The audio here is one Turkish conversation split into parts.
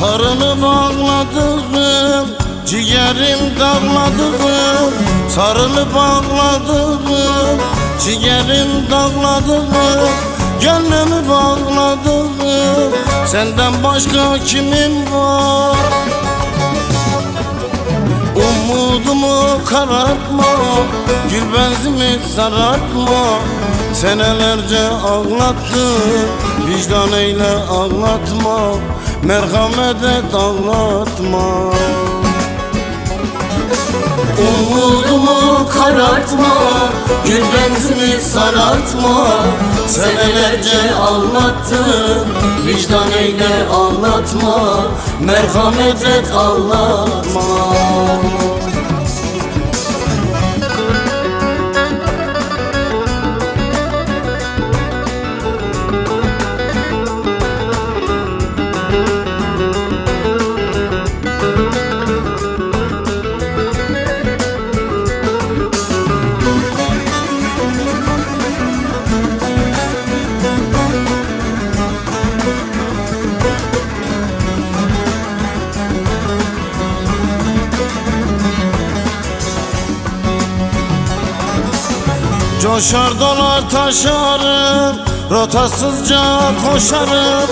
Sarını bağladığım Ciğerim dağladığım Sarılı bağladığım Ciğerim dağladığım Gönlümü bağladığım Senden başka kimim var Umudumu karartma Gül benzimi sarartma. Senelerce ağlattın Vicdan eyle ağlatma. Merhamet et ağlatma Umudumu karartma Gül benzini sarartma. Senelerce ağlattın Vicdan eyle ağlatma. Merhamet et ağlatma Coşar dolar taşarım Rotasızca koşarım.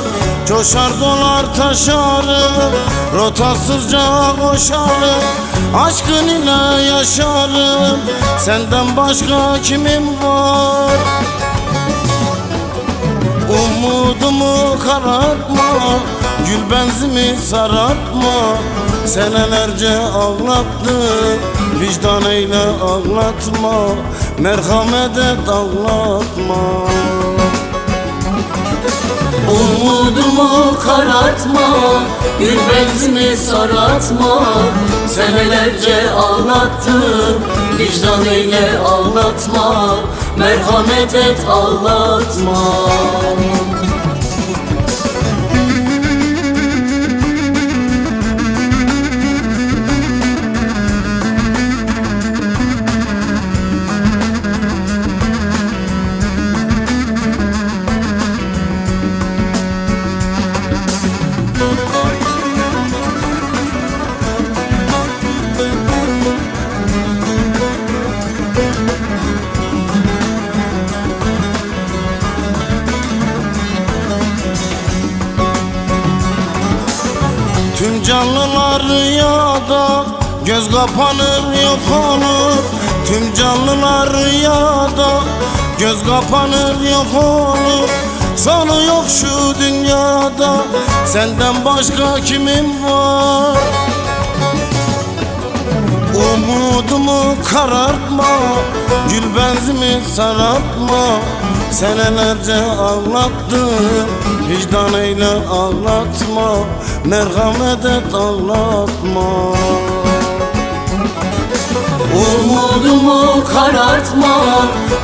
Coşar dolar taşarım Rotasızca koşarım. Aşkın ile yaşarım Senden başka kimim var? Umudumu karartma Gül benzimi sarartma. Senelerce ağlattın Vicdan eyle ağlatma Merhamet et ağlatma Umudumu karartma Gül benzini sarartma. Senelerce ağlattın Vicdan eyle ağlatma Merhamet et ağlatma canlılar rüyada Göz kapanır yok olur. Tüm canlılar rüyada Göz kapanır yok olur. Sonu yok şu dünyada Senden başka kimim var? Umudumu karartma Gül benzimi sarartma Senelerce ağlattın Vicdan eyle ağlatma Merhamet et ağlatma. Umudumu karartma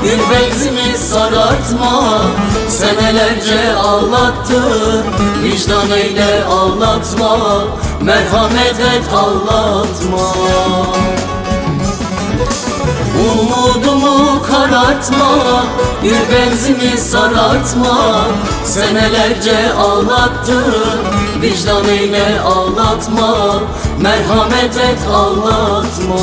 Gül benzini sarartma. Senelerce ağlattın Vicdan eyle ağlatma Merhamet et ağlatma Umudumu karartma Gül benzini sarartma. Senelerce ağlattın Vicdan eyle ağlatma. Merhamet et ağlatma